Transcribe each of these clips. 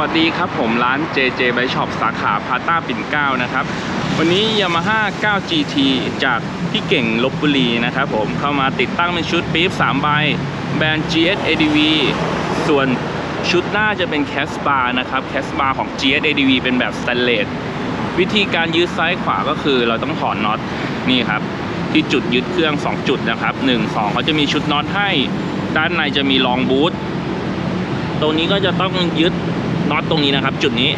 วัสดีครับผมร้าน JJ b y Shop สาขาพาต้าปิ่นเก้านะครับ วันนี้ Yamaha 9 GT จากพี่เก่งลบบุรีนะครับผมเข้ามาติดตั้งเป็นชุดปี๊บ3ใบแบรนด์ GS ADV ส่วนชุดหน้าจะเป็น c a s b a r นะครับ c a s b a r ของ GS ADV เป็นแบบสแตนเลสวิธีการยึดซ้ายขวาก็คือเราต้องถอนน็อตนี่ครับ ที่จุดยึดเครื่อง 2 จุดนะครับ 1 2เขาจะมีชุดน็อตให้ ด้านในจะมีรองบูทตรงนี้ก็จะต้องยึด น็อตตรงนี้นะครับ จุดนี้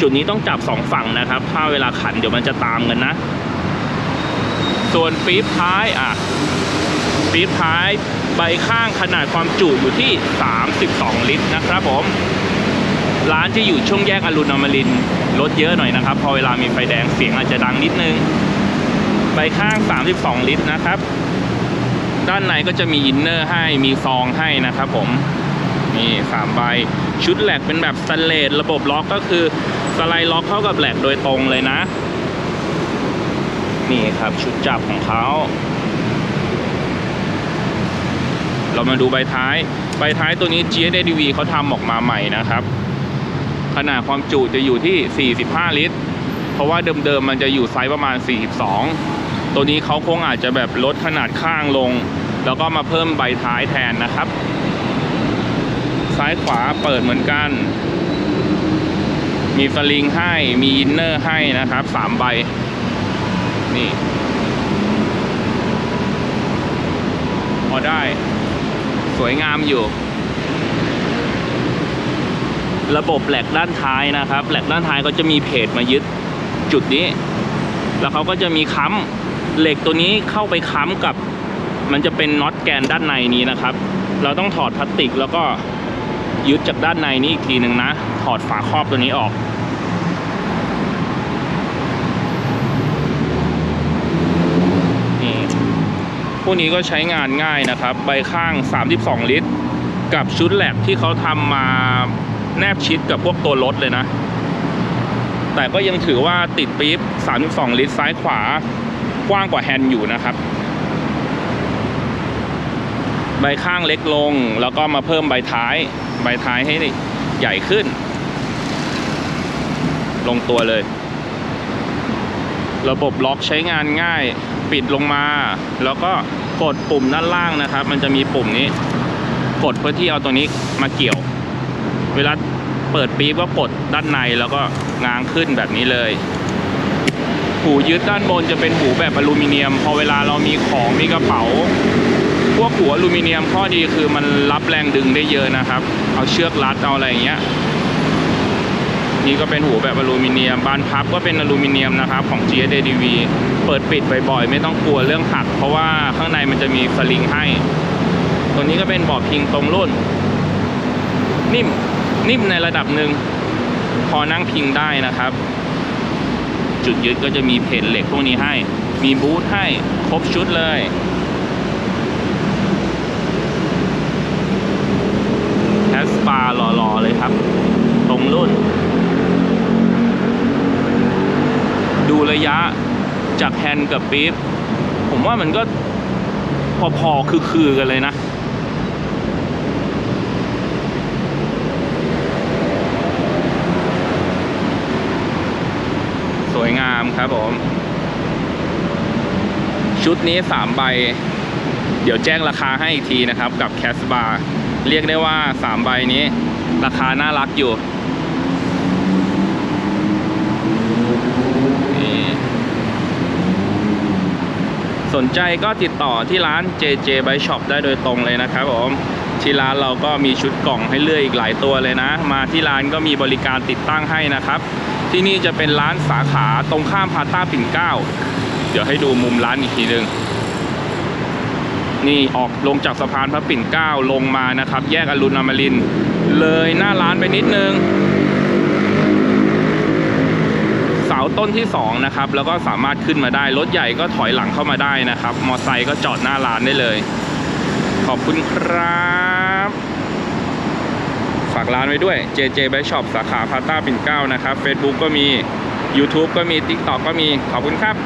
จุดนี้ต้องจับสองฝั่งนะครับ ถ้าเวลาขันเดี๋ยวมันจะตามกันนะ ส่วนปี๊บท้ายอะปี๊บท้ายใบข้างขนาดความจุอยู่ที่ 32 ลิตรนะครับผมร้านจะอยู่ช่วงแยกอรุณอมรินรถเยอะหน่อยนะครับ พอเวลามีไฟแดงเสียงอาจจะดังนิดนึง ใบข้าง 32 ลิตรนะครับ ด้านในก็จะมีอินเนอร์ให้มีซองให้นะครับผมนี่สามใบ ชุดแหลกเป็นแบบสแตนเลสระบบล็อกก็คือสไลด์ล็อกเข้ากับแหลกโดยตรงเลยนะ นี่ครับชุดจับของเขาเรามาดูใบท้าย ใบท้ายตัวนี้ GS DV เขาทำออกมาใหม่นะครับ ขนาดความจุจะอยู่ที่ 45 ลิตร เพราะว่าเดิมๆมันจะอยู่ไซส์ประมาณ 42 ตัวนี้เขาคงอาจจะแบบลดขนาดข้างลง แล้วก็มาเพิ่มใบท้ายแทนนะครับ ซ้ายขวาเปิดเหมือนกัน มีสลิงให้ มีอินเนอร์ให้นะครับสามใบ นี่ พอได้ สวยงามอยู่ ระบบแหลกด้านท้ายนะครับ แหลกด้านท้ายก็จะมีเพจมายึดจุดนี้ แล้วเขาก็จะมีค้ำเหล็กตัวนี้เข้าไปค้ำกับมันจะเป็นน็อตแกนด้านในนี้นะครับ เราต้องถอดพลาสติกแล้วก็ ยึดจากด้านในนี้อีกทีหนึ่งนะ ถอดฝาครอบตัวนี้ออก นี่พวกนี้ก็ใช้งานง่ายนะครับ ใบข้าง 32 ลิตร กับชุดแหลกที่เขาทำมาแนบชิดกับพวกตัวรถเลยนะ แต่ก็ยังถือว่าติดปี๊บ32 ลิตรซ้ายขวากว้างกว่าแฮนด์อยู่นะครับ ใบข้างเล็กลงแล้วก็มาเพิ่มใบท้าย ใบท้ายให้ใหญ่ขึ้น ลงตัวเลย ระบบล็อกใช้งานง่าย ปิดลงมา แล้วก็กดปุ่มด้านล่างนะครับ มันจะมีปุ่มนี้ กดเพื่อที่เอาตัวนี้มาเกี่ยว เวลาเปิดปี๊บก็กดด้านในแล้วก็ง้างขึ้นแบบนี้เลยหูยึดด้านบนจะเป็นหูแบบอลูมิเนียม พอเวลาเรามีของมีกระเป๋า พวกหัวอลูมิเนียมข้อดีคือมันรับแรงดึงได้เยอะนะครับ เอาเชือกรัดเอาอะไรอย่างเงี้ยนี่ก็เป็นหูแบบอลูมิเนียม บานพับก็เป็นอลูมิเนียมนะครับของ GSADV เปิดปิดบ่อยๆ ไม่ต้องกลัวเรื่องหัก เพราะว่าข้างในมันจะมีสลิงให้ ตัวนี้ก็เป็นเบาะพิงตรงรุ่น นิ่มนิ่มในระดับหนึ่งพอนั่งพิงได้นะครับ จุดยึดก็จะมีเพจเหล็กพวกนี้ให้ มีบูทให้ครบชุดเลยแคสปาหล่อๆเลยครับ ต รุ่น ดูระยะจากแฮนด์กับปี๊บผมว่ามันก็พอๆคือๆกันเลยนะสวยงามครับผม ชุดนี้ 3 ใบ เดี๋ยวแจ้งราคาให้อีกทีนะครับ กับแคสบาร์เรียกได้ว่า 3 ใบนี้ ราคาน่ารักอยู่นี่ สนใจก็ติดต่อที่ร้าน JJ by Shop ได้โดยตรงเลยนะครับผมที่ร้านเราก็มีชุดกล่องให้เลือกอีกหลายตัวเลยนะ มาที่ร้านก็มีบริการติดตั้งให้นะครับ ที่นี่จะเป็นร้านสาขาตรงข้ามพาต้าปิ่นเก้าเดี๋ยวให้ดูมุมร้านอีกทีหนึ่งนี่ออกลงจากสะพานพระปิ่นเก้าลงมานะครับ แยกอรุณอมรินเลยหน้าร้านไปนิดนึง เสา ต้นที่สองนะครับแล้วก็สามารถขึ้นมาได้รถใหญ่ก็ถอยหลังเข้ามาได้นะครับ มอไซค์ก็จอดหน้าร้านได้เลย ขอบคุณครับ ฝากร้านไว้ด้วย JJ b y Shop สาขาพาต้าปิ่นเก้านะครับ Facebook ก็มี YouTube ก็มี TikTok ก็มีขอบคุณครับ